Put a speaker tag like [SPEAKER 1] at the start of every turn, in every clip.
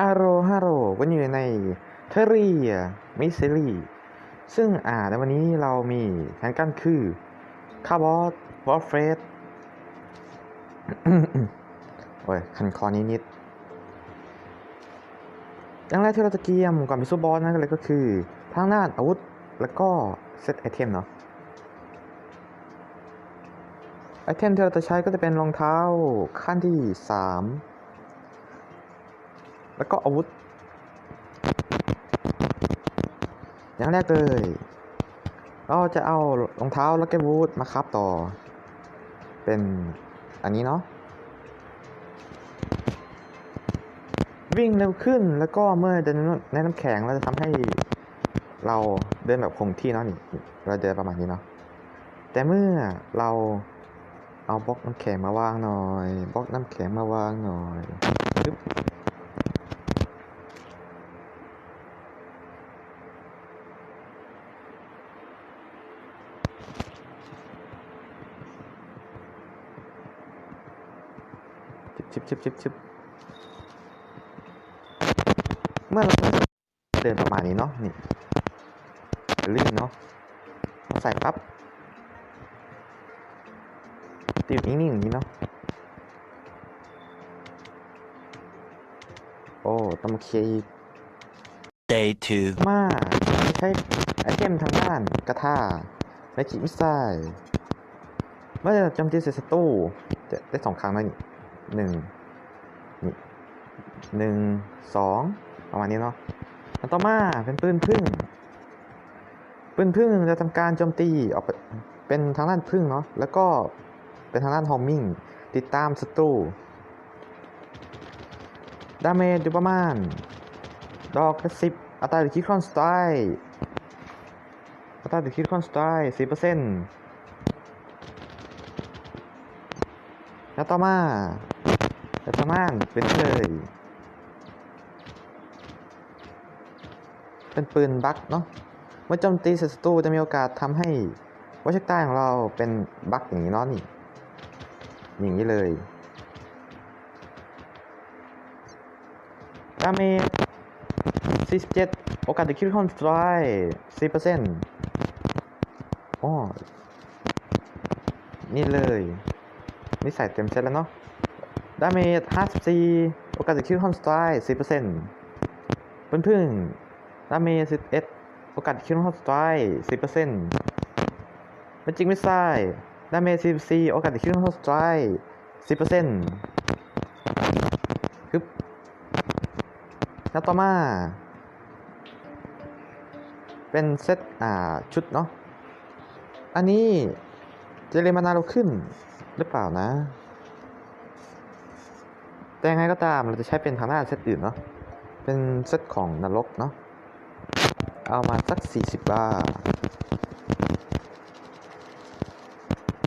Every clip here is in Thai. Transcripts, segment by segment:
[SPEAKER 1] ฮัลโหลฮัลโหลวันนี้อยู่ในเทอรี่มิสซิลี่ ซึ่งอ่าในวันนี้เรามีแผนการคือคาร์บอสวอลเฟสโอ้ย คันคอนิดนิดอย่างแรกที่เราจะเกียมก่อนไปสู้บอสนั่นเลยก็คือทางด้านอาวุธแล้วก็เซตไอเทมเนาะไอเทมที่เราจะใช้ก็จะเป็นรองเท้าขั้นที่สาม แล้วก็อาวุธ อย่างแรกเลย เราจะเอารองเท้าแล้วก็บูทมาครับต่อ เป็นอันนี้เนาะวิ่งเร็วขึ้นแล้วก็เมื่อเดินในน้ำแข็งเราจะทำให้เราเดินแบบคงที่เนาะนี่เราเดินประมาณนี้เนาะแต่เมื่อเราเอาบล็อกน้ำแข็งมาวางหน่อยบล็อกน้ำแข็งมาวางหน่อยปึ๊บ ชิบชิบชิบชิบเมื่อเราเดินประมาณนี้เนาะนี่ลื่นเนาะใส่ปั๊บติดนิ่งๆอย่างนี้เนาะโอ้ต้องมาเคลียร์อีก
[SPEAKER 2] Day 2.
[SPEAKER 1] มาใช้ไอเทมทางด้านกระท่าและจิมิสไซล์เมื่อโจมตีเสร็จศัตรูจะได้สองครั้งนะนี่ หนึ่งนี่หนึ่งสองประมาณนี้เนาะแล้วต่อมาเป็นปืนพึ่งปืนพึ่งจะทำการโจมตีออกเป็นทางด้านพึ่งเนาะแล้วก็เป็นทางด้านฮอมมิงติดตามศัตรูดาเมจอยู่ประมาณ ดอกละสิบอัตราหรือคิดคอนสไตล์อัตราหรือคิดคอนสไตล์สิบเปอร์เซ็นต์แล้วต่อมา จะสามารถเป็นเลยเป็นปืนบัคเนาะเมื่อโจมตีศัตรูจะมีโอกาสทำให้วัชใต้ของเราเป็นบัคอย่างนี้เนาะนี่ อย่างนี้เลยดาเมจ47 โอกาสจะคิดคอนสไตร์4%อ๋อนี่เลย นี่ใส่เต็มเซตแล้วเนาะ ดาเมจ54 โอกาสจะคิดคอนสไตร์4%เพื่อนพึ่งดาเมจ11 โอกาสคิดคอนสไตร์10%เป็นจริงไม่ใช่ดาเมจ44 โอกาสจะคิดคอนสไตร์10%ฮึบแล้วต่อมาเป็นเซตอ่าชุดเนาะ อันนี้จะเรียนมานาเราขึ้นหรือเปล่านะ แต่ยังไงก็ตามเราจะใช้เป็นทางหน้าเซตอื่นเนาะ เป็นเซตของนรกเนาะ เอามาสัก 40 บาท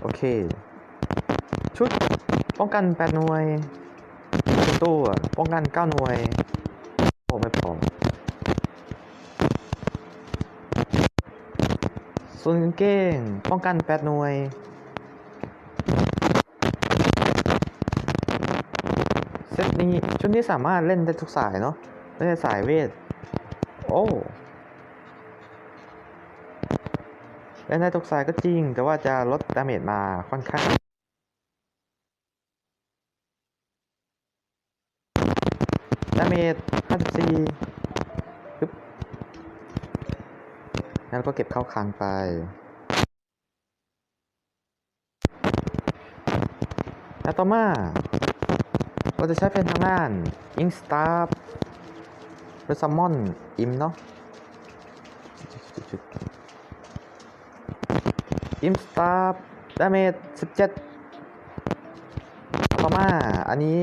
[SPEAKER 1] โอเค ชุดป้องกัน 8 หน่วยเป็นตัวป้องกัน 9 หน่วยโอ้ไม่พอส่วนกางเกงป้องกัน 8 หน่วย เซตนี้ ชุดนี้สามารถเล่นได้ทุกสายเนาะไม่ใช่สายเวท โอ้เล่นได้ทุกสายก็จริง แต่ว่าจะลดดาเมจมาค่อนข้างดาเมจ54ปึ๊บงั้นก็เก็บเข้าคลังไปแล้วต่อมา เราจะใช้เป็นทางด้าน i n k s t a r หรือ Summon Im เนาะ i m s t a r ดาเมจ17ต่อมาอันนี้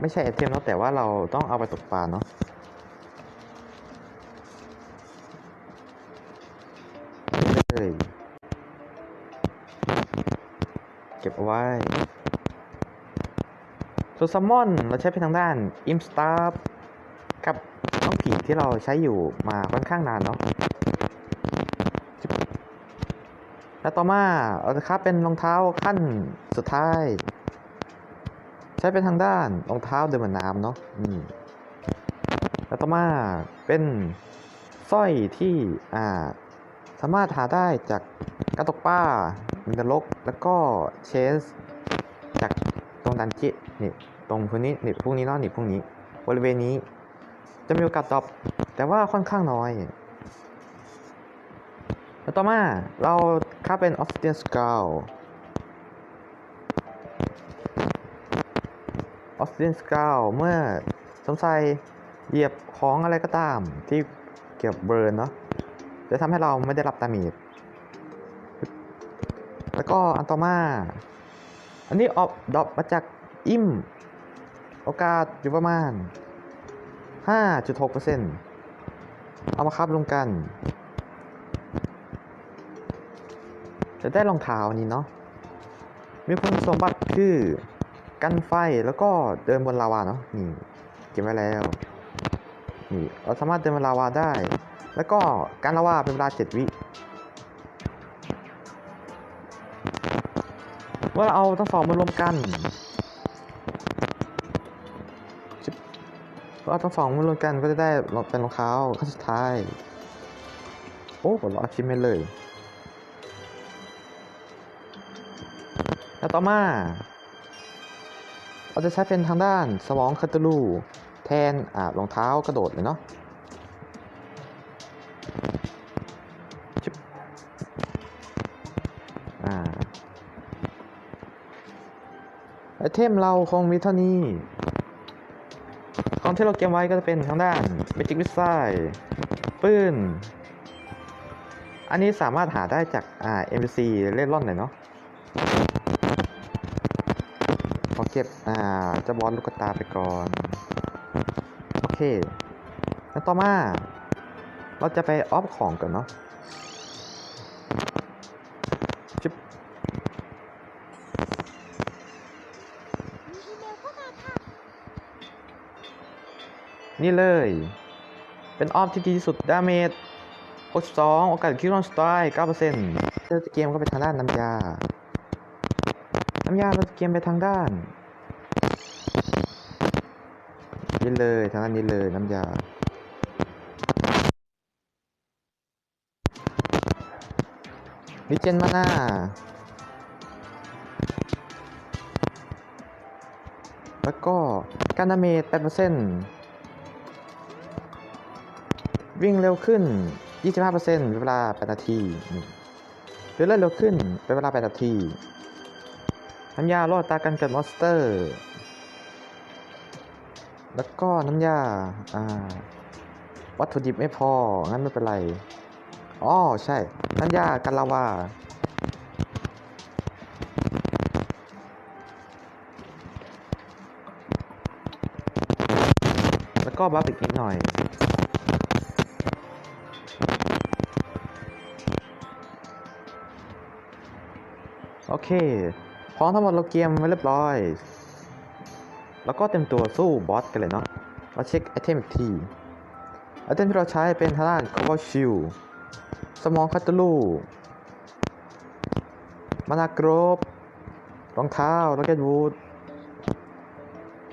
[SPEAKER 1] ไม่ใช่ไอเทมเนาะแต่ว่าเราต้องเอาไปตกปลาเนาะเลยเก็บเอาไว้ ส่วนซัมมอนเราใช้เป็นทางด้านอิมสตาร์กับน้องผีที่เราใช้อยู่มาค่อนข้างนานเนาะแล้วต่อมาเราจะคับเป็นรองเท้าขั้นสุดท้าย ใช้เป็นทางด้านรองเท้าเดินบนน้ำเนาะนี่แล้วต่อมาเป็นสร้อยที่อ่าสามารถหาได้จากการตกปลามินดลกแล้วก็เชสจาก ตรงดันจินี่ตรงพวกนี้นี่พวกนี้เนาะนี่พวกนี้ บริเวณนี้ จะมีโอกาสตอบ แต่ว่าค่อนข้างน้อยแล้วต่อมาเราค่าเป็นออสเตียนสกาวออสเตียนสกาวเมื่อสงสัยเหยียบของอะไรก็ตามที่เกี่ยวเบิร์นเนาะจะทำให้เราไม่ได้รับดาเมจแล้วก็อันต่อมา อันนี้ออกดอปมาจากอิมโอกาสอยู่ประมาณ 5.6%เอามาคับลงกัน จะได้รองเท้านี้เนาะ มีคุณสมบัติคือกันไฟแล้วก็เดินบนลาวาเนาะนี่เก็บไว้แล้ว นี่เราสามารถเดินบนลาวาได้ แล้วก็การลาวาเป็นเวลา 7 วิ เมื่อเราเอาทั้งสองมารวมกันชิบเมื่อาทั้งสองมารวมกันก็จะได้เป็นรองเท้าขั้นสุดท้าย โอ้เราอาชิมไม่เลย แล้วต่อมาเราจะใช้เป็นทางด้านสมองคาตาลูแทนอ่ารองเท้ากระโดดเลยเนาะ ไอเทมเราคงมีเท่านี้ ของที่เราเก็บไว้ก็จะเป็นทางด้าน Magic Missile ปืน อันนี้สามารถหาได้จากอ่า NPC เล่นร่อนหน่อยเนาะขอเก็บอ่าจะบอลลูกตาไปก่อน โอเค แล้วต่อมา เราจะไปออฟของกันเนาะ นี่เลย เป็นออฟที่ดีที่สุดดาเมจ62โอกาสคิวรอนสไตล์9%เราจะเกมก็ไปทางด้านน้ำยา น้ำยาเราจะเกมไปทางด้านนี่เลยทางด้านนี้เลยน้ำยาวิเจนมาหน่าแล้วก็การดาเมจ8% วิ่งเร็วขึ้น 25%เป็นเวลา 8 นาทีเรือเลือดเร็วขึ้นเป็นเวลา 8 นาทีน้ำยาลดอัตาการเกิดมอนสเตอร์ แล้วก็น้ำยา อ่า วัตถุดิบไม่พอ งั้นไม่เป็นไร อ๋อ ใช่ น้ำยากันลาวาแล้วก็บัฟอีกนิดหน่อย โอเคพร้อมทั้งหมดเราเกมไว้เรียบร้อย แล้วก็เต็มตัวสู้บอสกันเลยเนาะมาเช็คไอเทมอีกที ไอเทมที่เราใช้เป็นทางด้านคอ v ชิ l สมองคัตลูมานากรบรองเท้าโรเกตวูด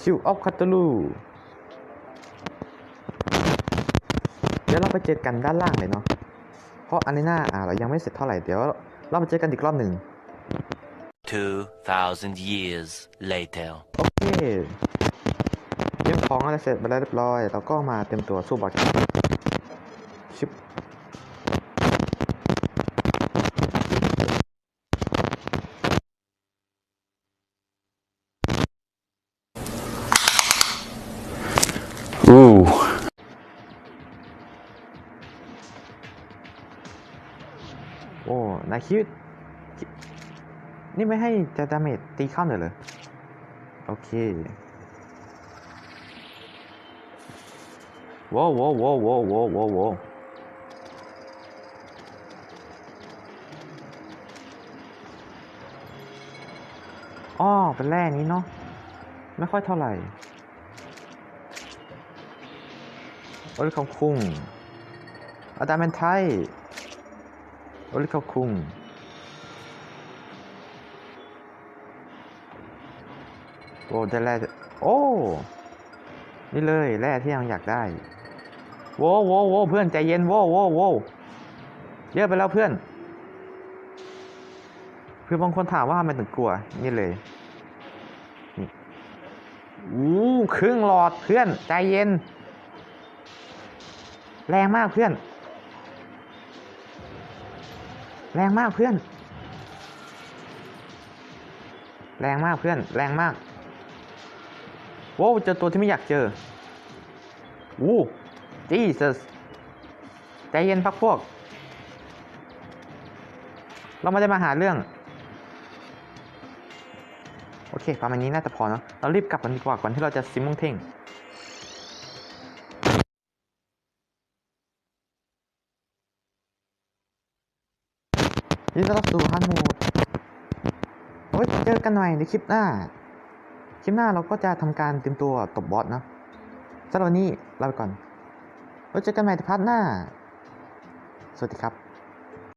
[SPEAKER 1] ชิวออฟคัตลูเดี๋ยวเราไปเจอกันด้านล่างเลยเนาะ เพราะอันนี้หน้าอ่าเรายังไม่เสร็จเท่าไหร่ เดี๋ยวเราไปเจอกันอีกรอบหนึ่ง
[SPEAKER 2] 2,000 years later.
[SPEAKER 1] โอเคเก็บของอะไรเสร็จไปแล้วเรียบร้อย เราก็มาเต็มตัวสู้บอสกันชิบ
[SPEAKER 2] Ooh.
[SPEAKER 1] โอ้นายคิดคิด นี่ไม่ให้จะดาเมจตีเข้าหน่อยเลยโอเคว้าวว้าวว้าวว้าวว้าวว้าวอ้อเป็นแร่นี้เนาะไม่ค่อยเท่าไหร่โอลิคอคุงอาดามันไทยโอลิคอคุง โอ้ได้แร่โอ้นี่เลยแร่ที่ยังอยากได้ โว้โว้โว้เพื่อนใจเย็นโว้โว้โว้เยอะไปแล้วเพื่อน คือบางคนถามว่าทำไมถึงกลัว นี่เลยนี่อู้ครึ่งหลอดเพื่อนใจเย็น แรงมากเพื่อน แรงมากเพื่อน แรงมากเพื่อน แรงมาก โว้วเจอตัวที่ไม่อยากเจอวู้จีซัสใจเย็นพักพวก เราไม่ได้มาหาเรื่อง โอเค ประมาณนี้น่าจะพอเนอะเรารีบกลับกันดีกว่าก่อนที่เราจะซิมมงเท่งยินดีต้อนรับสู่ฮันมูดโอ้ยเจอกันใหน่ในคลิปหน้า คลิปหน้าเราก็จะทำการเตรียมตัวตบบอสนะสำหรับวันนี้ลาไปก่อนไว้เจอกันใหม่ในพาร์ทหน้า สวัสดีครับ